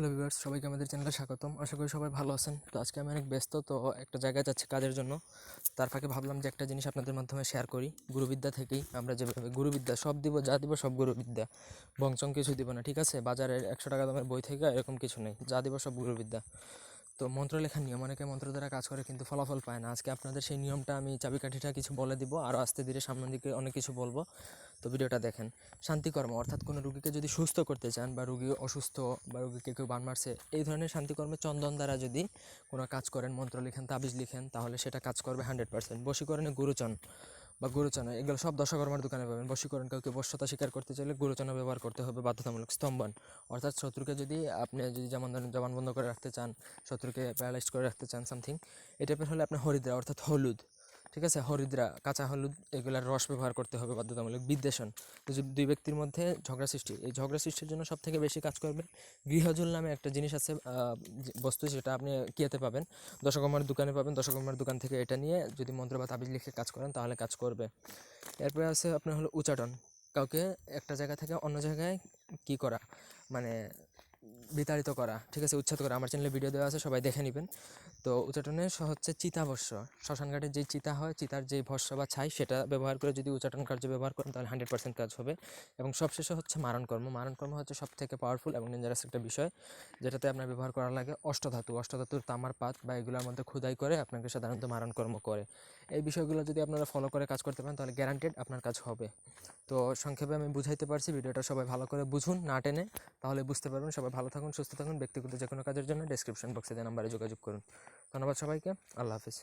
Hello viewers সবাইকে আমাদের চ্যানেলে স্বাগতম। আশা করি সবাই ভালো আছেন। তো আজকে আমি অনেক ব্যস্ত, তো একটা জায়গায় যাচ্ছি কাজের জন্য। তার ফাঁকে ভাবলাম যে একটা জিনিস আপনাদের মাধ্যমে শেয়ার করি। গুরুবিদ্যা থেকেই আমরা যেভাবে, গুরুবিদ্যা, সব দিব, যা দিব সব গুরুবিদ্যা। বংচং কিছু দিব না, ঠিক আছে? বাজারের একশো টাকা দামের বই থেকে এরকম কিছু নেই। যা দিব সব গুরুবিদ্যা। তো মন্ত্র লেখার নিয়ম, অনেকে মন্ত্র দ্বারা কাজ করে কিন্তু ফলাফল পায় না। আজকে আপনাদের সেই নিয়মটা আমি চাবিকাঠিটা কিছু বলে দিব, আর আস্তে ধীরে সামনের দিকে অনেক কিছু বলব। তো ভিডিওটা দেখেন, শান্তিকর্ম অর্থাৎ কোনো রুগীকে যদি সুস্থ করতে চান বা রুগী অসুস্থ বা রুগীকে কেউ বান মারছে, এই ধরনের শান্তিকর্মে চন্দন দ্বারা যদি কোনো কাজ করেন, মন্ত্র লিখেন, তাবিজ লিখেন, তাহলে সেটা কাজ করবে হান্ড্রেড পার্সেন্ট। বশীকরণে গুরুচন বা গুরুচনা, এগুলো সব দশকর্মার দোকানে পাবেন। বশীকরণ কাউকে বশ্যতা স্বীকার করতে চাইলে গুরুচনা ব্যবহার করতে হবে, বাধ্যতামূলক স্তম্ভন। অর্থাৎ শত্রুকে যদি আপনি যদি যেমন ধরেন জবানবন্ধ করে রাখতে চান, শত্রুকে প্যারালাইজ করে রাখতে চান সামথিং এটা হলে আপনার হরিদ্রা, অর্থাৎ হলুদ। ঠিক আছে? হরিদ্রা, কাঁচা হলুদ, এগুলার রস ব্যবহার করতে হবে বাধ্যতামূলক। বিদ্বেষণ। দুই ব্যক্তির মধ্যে ঝগড়া সৃষ্টি, এই ঝগড়া সৃষ্টির জন্য সব থেকে বেশি কাজ করবে গৃহজুল নামে একটা জিনিস আছে বস্তু সেটা আপনি কিয়াতে পাবেন। দশকর্মার দোকানে পাবেন। দশকর্মার দোকান থেকে এটা নিয়ে যদি মন্ত্র বা তাবিজ লিখে কাজ করেন, তাহলে কাজ করবে। এরপরে আছে আপনার হলো উচ্চাটন কাউকে একটা জায়গা থেকে অন্য জায়গায় কি করা? মানে বিতাড়িত করা, ঠিক আছে, উচ্ছেদ করা, আমার চ্যানেলে ভিডিও দেওয়া আছে, সবাই দেখে নেবেন। তো উচ্চাটনে হচ্ছে চিতাভস্য শ্মশানঘাটের যে চিতা হয়, চিতার যে ভস্য বা ছাই, সেটা ব্যবহার করে যদি উচ্চাটন কার্য ব্যবহার করেন, তাহলে হান্ড্রেড পার্সেন্ট কাজ হবে। এবং সবশেষে হচ্ছে মারণ কর্ম। মারণ কর্ম হচ্ছে সব থেকে পাওয়ারফুল এবং ডেঞ্জারাস একটা বিষয়, যেটাতে আপনার ব্যবহার করা লাগে অষ্টধাতু। অষ্টধাতুর তামার পাত বা এগুলোর মধ্যে খোদাই করে আপনাকে সাধারণত মারণ কর্ম করে। এই বিষয়গুলো যদি আপনারা ফলো করে কাজ করতে পারেন, তাহলে গ্যারান্টেড আপনার কাজ হবে। তো সংক্ষেপে আমি বুঝাইতে পারছি, ভিডিওটা সবাই ভালো করে বুঝুন, না টেনে, তাহলে বুঝতে পারবেন, সবাই ভালো থাকুন। সুস্থ থাকুন, ব্যক্তিগত যে কোনো কাজের জন্য ডেসক্রিপশন বক্সে যে নাম্বারে যোগাযোগ করুন। ধন্যবাদ সবাইকে, আল্লাহ হাফিজ।